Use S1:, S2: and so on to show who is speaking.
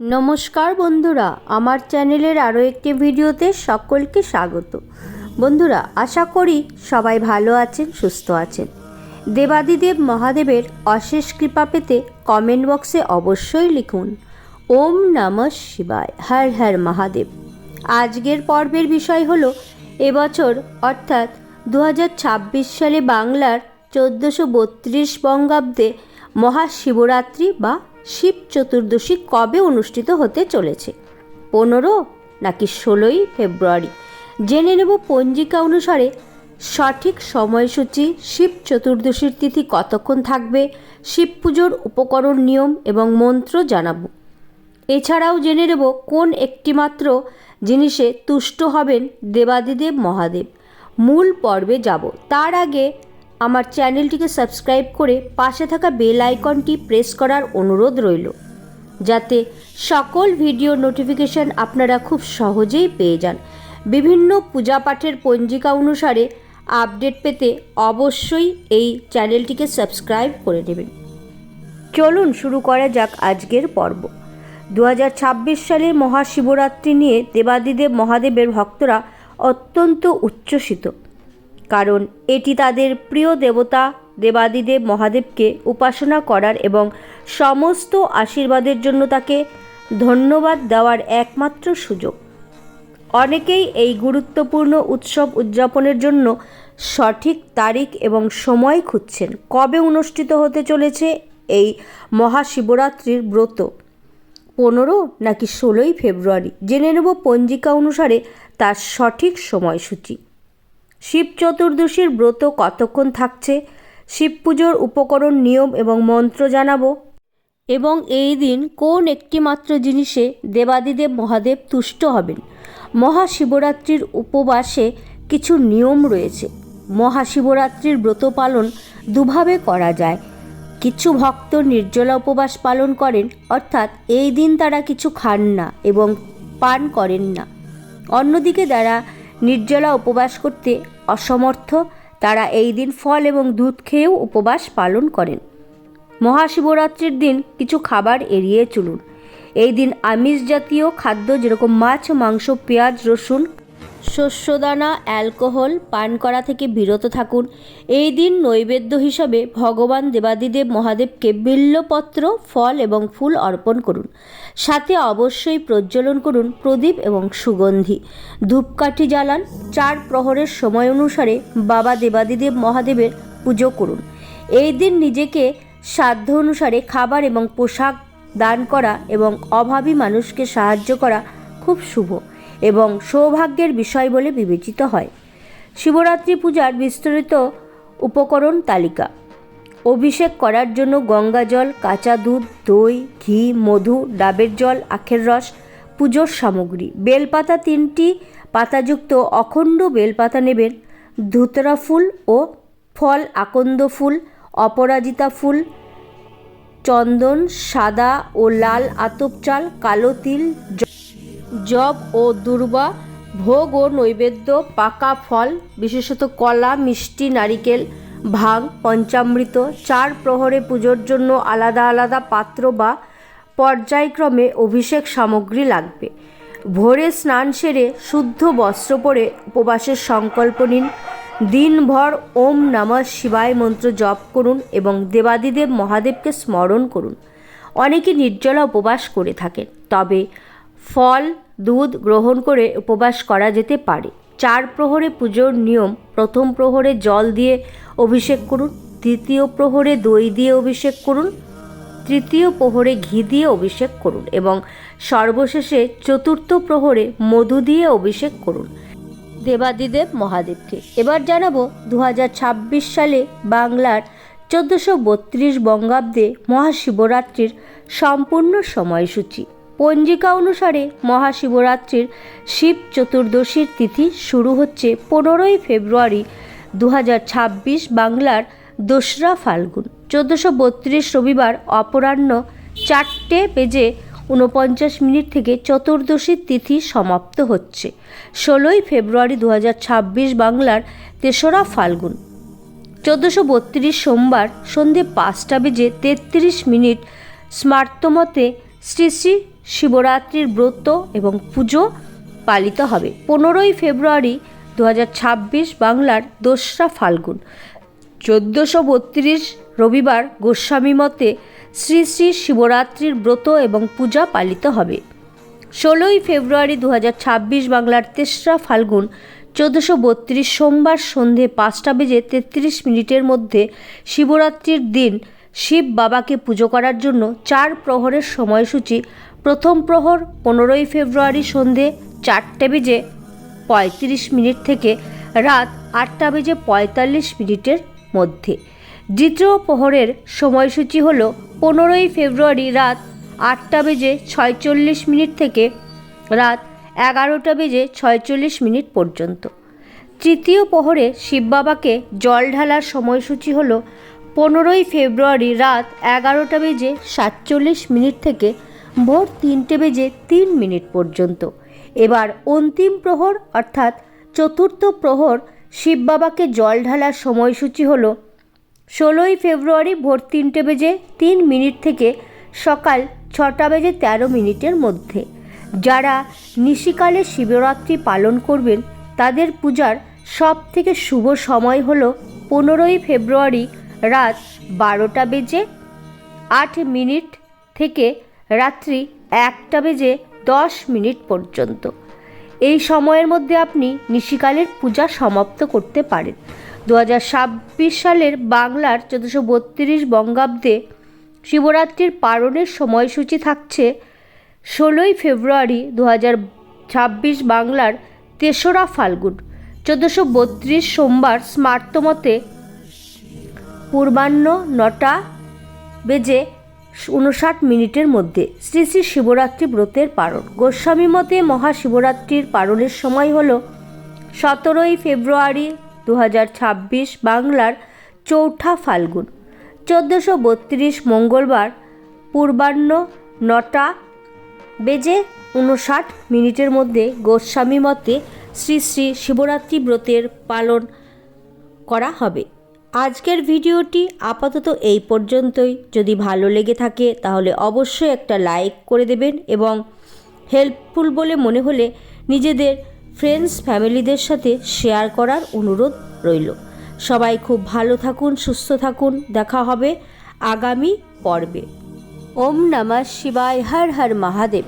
S1: নমস্কার বন্ধুরা, আমার চ্যানেলের আরও একটি ভিডিওতে সকলকে স্বাগত। বন্ধুরা, আশা করি সবাই ভালো আছেন, সুস্থ আছেন। দেবাদিদেব মহাদেবের অশেষ কৃপা পেতে কমেন্ট বক্সে অবশ্যই লিখুন, ওম নমঃ শিবায়, হর হর মহাদেব। আজকের পর্বের বিষয় হলো, এবছর অর্থাৎ দু হাজার ছাব্বিশ সালে বাংলার চোদ্দোশো বত্রিশ বঙ্গাব্দে মহাশিবরাত্রি বা শিব চতুর্দশী কবে অনুষ্ঠিত হতে চলেছে? পনেরো নাকি ষোলোই ফেব্রুয়ারি? জেনে নেব পঞ্জিকা অনুসারে সঠিক সময়সূচি, শিব চতুর্দশীর তিথি কতক্ষণ থাকবে, শিব পুজোর উপকরণ নিয়ম এবং মন্ত্র জানাব। এছাড়াও জেনে নেব কোন একটিমাত্র জিনিসে তুষ্ট হবেন দেবাদিদেব মহাদেব। মূল পর্বে যাব। তার আগে আমার চ্যানেলটিকে সাবস্ক্রাইব করে পাশে থাকা বেল আইকনটি প্রেস করার অনুরোধ রইল, যাতে সকল ভিডিও নোটিফিকেশন আপনারা খুব সহজেই পেয়ে যান। বিভিন্ন পূজা পাঠের পঞ্জিকা অনুসারে আপডেট পেতে অবশ্যই এই চ্যানেলটিকে সাবস্ক্রাইব করে নেবেন চলুন শুরু করা যাক আজকের পর্ব। দু সালের মহাশিবরাত্রি নিয়ে দেবাদিদেব মহাদেবের ভক্তরা অত্যন্ত উচ্ছ্বসিত। কারণ এটি তাদের প্রিয় দেবতা দেবাদিদেব মহাদেবকে উপাসনা করার এবং সমস্ত আশীর্বাদের জন্য তাকে ধন্যবাদ দেওয়ার একমাত্র সুযোগ। অনেকেই এই গুরুত্বপূর্ণ উৎসব উদযাপনের জন্য সঠিক তারিখ এবং সময় খুঁজছেন। কবে অনুষ্ঠিত হতে চলেছে এই মহাশিবরাত্রির ব্রত? পনেরো নাকি ষোলোই ফেব্রুয়ারি? জেনে নেব পঞ্জিকা অনুসারে তার সঠিক সময়সূচি। শিব চতুর্দশীর ব্রত কতক্ষণ থাকছে? শিব পুজোর উপকরণ নিয়ম এবং মন্ত্র জানাব। এবং এই দিন কোন একটি মাত্র জিনিসে দেবাদিদেব মহাদেব তুষ্ট হবেন? মহাশিবরাত্রির উপবাসে কিছু নিয়ম রয়েছে। মহাশিবরাত্রির ব্রত পালন দুভাবে করা যায়। কিছু ভক্ত নির্জলা উপবাস পালন করেন, অর্থাৎ এই দিন তারা কিছু খান না এবং পান করেন না। অন্যদিকে যারা নির্জলা উপবাস করতে অসমর্থ, তারা এই দিন ফল এবং দুধ খেয়েও উপবাস পালন করেন। মহাশিবরাত্রির দিন কিছু খাবার এড়িয়ে চলুন। এই দিন আমিষ জাতীয় খাদ্য যেরকম মাছ, মাংস, পেঁয়াজ, রসুন শস্যদানা, অ্যালকোহল, পান করা থেকে বিরত থাকুন। এই দিন নৈবেদ্য হিসাবে ভগবান দেবাদিদেব মহাদেবকে বিল্লপত্র, ফল এবং ফুল অর্পণ করুন। সাথে অবশ্যই প্রজ্বলন করুন প্রদীপ এবং সুগন্ধি। ধূপকাঠি জ্বালান, চার প্রহরের সময় অনুসারে বাবা দেবাদিদেব মহাদেবের পুজো করুন। এই দিন নিজেকে সাধ্য অনুসারে খাবার এবং পোশাক দান করা এবং অভাবী মানুষকে সাহায্য করা খুব শুভ। এবং সৌভাগ্যের বিষয় বলে বিবেচিত হয়। শিবরাত্রি পূজার বিস্তৃত উপকরণ তালিকা। অভিষেক করার জন্য গঙ্গা জল, কাঁচা দুধ, দই, ঘি, মধু, ডাবের জল, আখের রস, পুজোর সামগ্রী। বেলপাতা তিনটি পাতাযুক্ত অখণ্ড বেলপাতা নেবেন। ধুতরা ফুল ও ফল আকন্দ ফুল, অপরাজিতা ফুল, চন্দন, সাদা ও লাল আতপ চাল, কালো তিল জব ও দুর্বা, ভোগ ও নৈবেদ্য, পাকা ফল, বিশেষত কলা, মিষ্টি, নারিকেল, ভাং, পঞ্চামৃত, চার প্রহরে পুজোর জন্য আলাদা আলাদা পাত্র বা পর্যায়ক্রমে অভিষেক সামগ্রী লাগবে। ভোরে স্নান সেরে শুদ্ধ বস্ত্র পরে উপবাসের সংকল্প নিন। দিনভর ওম নমঃ শিবায় মন্ত্র জপ করুন এবং দেবাদিদেব মহাদেবকে স্মরণ করুন। অনেকে নির্জলা উপবাস করে থাকেন। তবে ফল, দুধ গ্রহণ করে উপবাস করা যেতে পারে। চার প্রহরে পুজোর নিয়ম, প্রথম প্রহরে জল দিয়ে অভিষেক করুন দ্বিতীয় প্রহরে দই দিয়ে অভিষেক করুন, তৃতীয় প্রহরে ঘি দিয়ে অভিষেক করুন এবং সর্বশেষে চতুর্থ প্রহরে মধু দিয়ে অভিষেক করুন। দেবাদিদেব মহাদেবকে। এবার জানাব দু হাজার ছাব্বিশ সালে বাংলার চোদ্দোশো বত্রিশ বঙ্গাব্দে মহাশিবরাত্রির সম্পূর্ণ সময়সূচি। পঞ্জিকা অনুসারে মহাশিবরাত্রির শিব চতুর্দশীর তিথি শুরু হচ্ছে পনেরোই ফেব্রুয়ারি দু হাজার ছাব্বিশ বাংলার দোসরা ফাল্গুন। চোদ্দোশো বত্রিশ রবিবার অপরাহ্ন চারটে বেজে ঊনপঞ্চাশ মিনিট থেকে চতুর্দশীর তিথি সমাপ্ত হচ্ছে। ষোলোই ফেব্রুয়ারি দু হাজার ছাব্বিশ বাংলার তেসরা ফাল্গুন। চোদ্দোশো বত্রিশ সোমবার সন্ধে পাঁচটা বেজে তেত্রিশ মিনিট স্মার্তমতে শ্রী শ্রী শিবরাত্রির ব্রত এবং পুজো পালিত হবে। পনেরোই ফেব্রুয়ারি দু হাজার ছাব্বিশ বাংলার দোসরা ফাল্গুন। চোদ্দোশো বত্রিশ রবিবার গোস্বামী মতে শ্রী শ্রী শিবরাত্রির ব্রত এবং পূজা পালিত হবে। ষোলোই ফেব্রুয়ারি দু হাজার ছাব্বিশ বাংলার তেসরা ফাল্গুন, চোদ্দোশো বত্রিশ সোমবার সন্ধে পাঁচটা বেজে তেত্রিশ মিনিটের মধ্যে শিবরাত্রির দিন শিব বাবাকে পুজো করার জন্য চার প্রহরের সময়সূচি প্রথম প্রহর পনেরোই ফেব্রুয়ারি সন্ধে চারটে বেজে পঁয়ত্রিশ মিনিট থেকে রাত আটটা বেজে পঁয়তাল্লিশ মিনিটের মধ্যে। দ্বিতীয় প্রহরের সময়সূচি হল পনেরোই ফেব্রুয়ারি রাত আটটা বেজে ছয়চল্লিশ মিনিট থেকে রাত এগারোটা বেজে ছয়চল্লিশ মিনিট পর্যন্ত। তৃতীয় প্রহরে শিব বাবাকে জল ঢালার সময়সূচি হল পনেরোই ফেব্রুয়ারি রাত এগারোটা বেজে সাতচল্লিশ মিনিট থেকে ভোর তিনটে বেজে তিন মিনিট পর্যন্ত। এবার অন্তিম প্রহর, অর্থাৎ চতুর্থ প্রহর, শিব বাবাকে জল ঢালার সময়সূচি হল ষোলোই ফেব্রুয়ারি ভোর তিনটে বেজে তিন মিনিট থেকে সকাল ছটা বেজে তেরো মিনিটের মধ্যে। যারা নিশিকালে শিবরাত্রি পালন করবেন, তাদের পূজার সব থেকে শুভ সময় হলো পনেরোই ফেব্রুয়ারি রাত বারোটা বেজে আট মিনিট থেকে রাত্রি একটা বেজে দশ মিনিট পর্যন্ত। এই সময়ের মধ্যে আপনি নিশিকালের পূজা সমাপ্ত করতে পারেন। দু হাজার ছাব্বিশ সালের বাংলার চোদ্দোশো বত্রিশ বঙ্গাব্দে শিবরাত্রির পালনের সময়সূচি থাকছে ষোলোই ফেব্রুয়ারি দু ছাব্বিশ বাংলার তেসরা ফাল্গুন। চোদ্দোশো বত্রিশ সোমবার স্মার্তমতে পূর্বাহ্ন নটা বেজে উনষাট মিনিটের মধ্যে শ্রী শ্রী শিবরাত্রি ব্রতের পালন। গোস্বামী মতে মহাশিবরাত্রির পালনের সময় হল সতেরোই ফেব্রুয়ারি দু হাজার ছাব্বিশ বাংলার চৌঠা ফাল্গুন। চোদ্দোশো বত্রিশ মঙ্গলবার পূর্বাহ্ন নটা বেজে উনষাট মিনিটের মধ্যে গোস্বামী মতে শ্রী শ্রী শিবরাত্রি ব্রতের পালন করা হবে। আজকের ভিডিওটি আপাতত এই পর্যন্তই। যদি ভালো লেগে থাকে, তাহলে অবশ্যই একটা লাইক করে দেবেন এবং হেল্পফুল বলে মনে হলে নিজেদের ফ্রেন্ডস, ফ্যামিলিদের সাথে শেয়ার করার অনুরোধ রইল। সবাই খুব ভালো থাকুন, সুস্থ থাকুন। দেখা হবে আগামী পর্বে। ওম নমঃ শিবায়, হর হর মহাদেব।